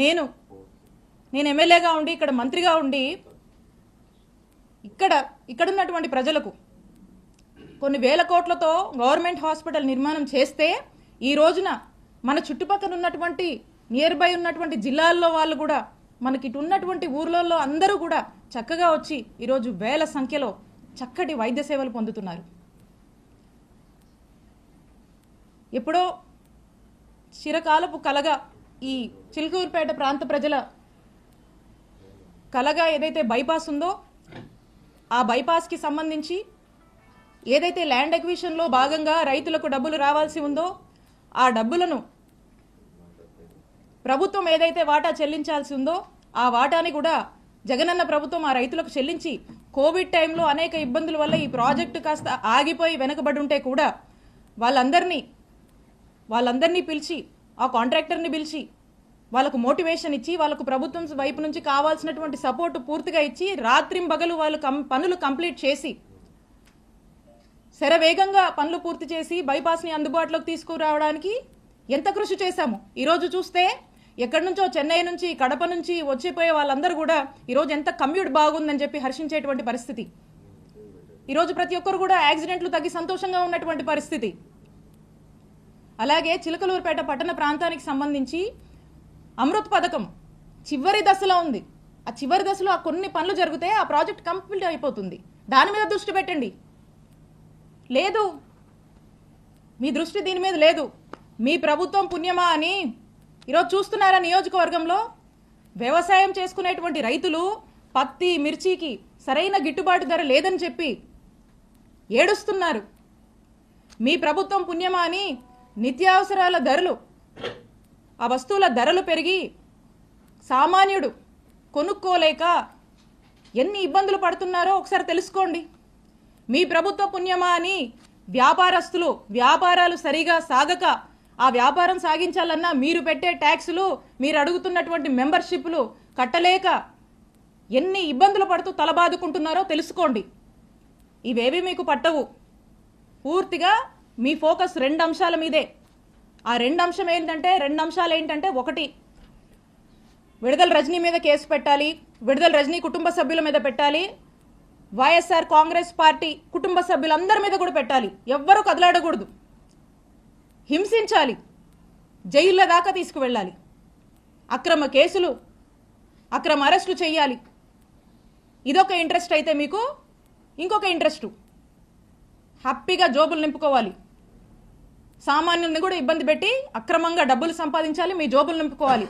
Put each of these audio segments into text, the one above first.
నేను నేను ఎమ్మెల్యేగా ఉండి ఇక్కడ మంత్రిగా ఉండి ఇక్కడ ఇక్కడ ఉన్నటువంటి ప్రజలకు కొన్ని వేల కోట్లతో గవర్నమెంట్ హాస్పిటల్ నిర్మాణం చేస్తే ఈ రోజున మన చుట్టుపక్కల ఉన్నటువంటి నియర్ బై ఉన్నటువంటి జిల్లాల్లో వాళ్ళు కూడా మనకి ఇటు ఉన్నటువంటి ఊర్లలో అందరూ కూడా చక్కగా వచ్చి ఈరోజు వేల సంఖ్యలో చక్కటి వైద్య సేవలు పొందుతున్నారు. ఎప్పుడో చిరకాలపు కలగా ఈ చిలుకూరుపేట ప్రాంత ప్రజల కలగా ఏదైతే బైపాస్ ఉందో ఆ బైపాస్కి సంబంధించి ఏదైతే ల్యాండ్ ఎక్విషన్లో భాగంగా రైతులకు డబ్బులు రావాల్సి ఉందో ఆ డబ్బులను ప్రభుత్వం ఏదైతే వాటా చెల్లించాల్సి ఉందో ఆ వాటాని కూడా జగనన్న ప్రభుత్వం ఆ రైతులకు చెల్లించి కోవిడ్ టైంలో అనేక ఇబ్బందుల వల్ల ఈ ప్రాజెక్టు కాస్త ఆగిపోయి వెనుకబడి ఉంటే కూడా వాళ్ళందరినీ వాళ్ళందరినీ పిలిచి ఆ కాంట్రాక్టర్ని పిలిచి వాళ్ళకు మోటివేషన్ ఇచ్చి వాళ్ళకు ప్రభుత్వం వైపు నుంచి కావాల్సినటువంటి సపోర్ట్ పూర్తిగా ఇచ్చి రాత్రింబగలు వాళ్ళు కం పనులు కంప్లీట్ చేసి శరవేగంగా పనులు పూర్తి చేసి బైపాస్ని అందుబాటులోకి తీసుకురావడానికి ఎంత కృషి చేశాము? ఈరోజు చూస్తే ఎక్కడి నుంచో చెన్నై నుంచి కడప నుంచి వచ్చిపోయే వాళ్ళందరూ కూడా ఈరోజు ఎంత కమ్యూట్ బాగుందని చెప్పి హర్షించేటువంటి పరిస్థితి. ఈరోజు ప్రతి ఒక్కరు కూడా యాక్సిడెంట్లు తగ్గి సంతోషంగా ఉన్నటువంటి పరిస్థితి. అలాగే చిలకలూరుపేట పట్టణ ప్రాంతానికి సంబంధించి అమృత్ పథకం చివరి దశలో ఉంది. ఆ చివరి దశలో ఆ కొన్ని పనులు జరిగితే ఆ ప్రాజెక్ట్ కంప్లీట్ అయిపోతుంది. దాని మీద దృష్టి పెట్టండి. లేదు. మీ దృష్టి దీని మీద లేదు. మీ ప్రభుత్వం పుణ్యమా అని ఈరోజు చూస్తున్నారా నియోజకవర్గంలో? వ్యవసాయం చేసుకునేటువంటి రైతులు పత్తి మిర్చికి సరైన గిట్టుబాటు ధర లేదని చెప్పి ఏడుస్తున్నారు. మీ ప్రభుత్వం పుణ్యమా అని నిత్యావసరాల ధరలు. ఆ వస్తువుల ధరలు పెరిగి సామాన్యుడు కొనుక్కోలేక ఎన్ని ఇబ్బందులు పడుతున్నారో ఒకసారి తెలుసుకోండి. మీ ప్రభుత్వ పుణ్యమా అని వ్యాపారస్తులు వ్యాపారాలు సరిగా సాగక ఆ వ్యాపారం సాగించాలన్నా మీరు పెట్టే ట్యాక్సులు మీరు అడుగుతున్నటువంటి మెంబర్షిప్లు కట్టలేక ఎన్ని ఇబ్బందులు పడుతూ తలబాదుకుంటున్నారో తెలుసుకోండి. ఇవేవి మీకు పట్టవు. పూర్తిగా మీ ఫోకస్ రెండు అంశాల మీదే. ఆ రెండు అంశం ఏంటంటే రెండు అంశాలు ఏంటంటే ఒకటి విడుదల రజనీ మీద కేసు పెట్టాలి విడుదల రజనీ కుటుంబ సభ్యుల మీద పెట్టాలి వైఎస్ఆర్ కాంగ్రెస్ పార్టీ కుటుంబ సభ్యులందరి మీద కూడా పెట్టాలి. ఎవ్వరూ కదలాడకూడదు. హింసించాలి. జైళ్ళ దాకా తీసుకువెళ్ళాలి. అక్రమ కేసులు అక్రమ అరెస్టులు చేయాలి ఇదొక ఇంట్రెస్ట్ అయితే మీకు ఇంకొక ఇంట్రెస్ట్. హ్యాపీగా జోబులు నింపుకోవాలి. సామాన్యుల్ని కూడా ఇబ్బంది పెట్టి అక్రమంగా డబ్బులు సంపాదించాలి మీ జోబులు నింపుకోవాలి.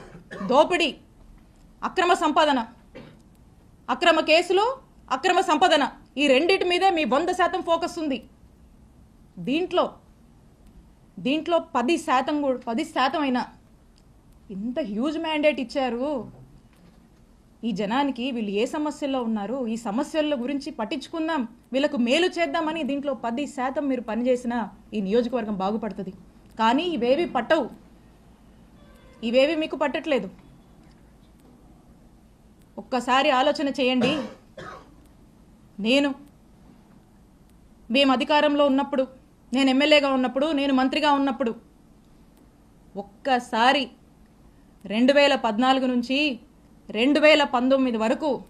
దోపిడీ. అక్రమ సంపాదన. అక్రమ కేసులు అక్రమ సంపాదన. ఈ రెండింటి మీదే మీ వంద శాతం ఫోకస్ ఉంది. దీంట్లో దీంట్లో పది శాతం కూడా పది శాతం అయినా ఇంత హ్యూజ్ మ్యాండేట్ ఇచ్చారు. ఈ జనానికి వీళ్ళు ఏ సమస్యల్లో ఉన్నారు ఈ సమస్యల గురించి పట్టించుకుందాం. వీళ్ళకు మేలు చేద్దామని దీంట్లో పది శాతం మీరు పనిచేసినా ఈ నియోజకవర్గం బాగుపడుతుంది. కానీ ఇవేవి పట్టవు. ఇవేవి మీకు పట్టట్లేదు. ఒక్కసారి ఆలోచన చేయండి. నేను మేము అధికారంలో ఉన్నప్పుడు నేను ఎమ్మెల్యేగా ఉన్నప్పుడు నేను మంత్రిగా ఉన్నప్పుడు ఒక్కసారి రెండు వేల పద్నాలుగు నుంచి రెండు వేల పంతొమ్మిది వరకు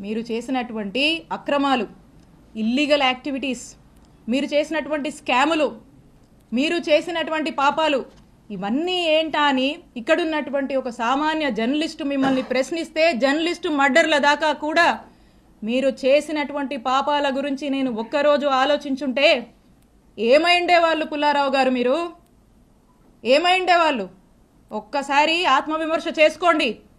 మీరు చేసినటువంటి అక్రమాలు ఇల్లీగల్ యాక్టివిటీస్ మీరు చేసినటువంటి స్కాములు మీరు చేసినటువంటి పాపాలు ఇవన్నీ ఏంటా అని ఇక్కడున్నటువంటి ఒక సామాన్య జర్నలిస్టు మిమ్మల్ని ప్రశ్నిస్తే జర్నలిస్టు మర్డర్ల దాకా కూడా మీరు చేసినటువంటి పాపాల గురించి నేను ఒక్కరోజు ఆలోచించుంటే ఏమైండే వాళ్ళు పుల్లారావు గారు మీరు? ఏమైండే వాళ్ళు? ఒక్కసారి ఆత్మవిమర్శ చేసుకోండి.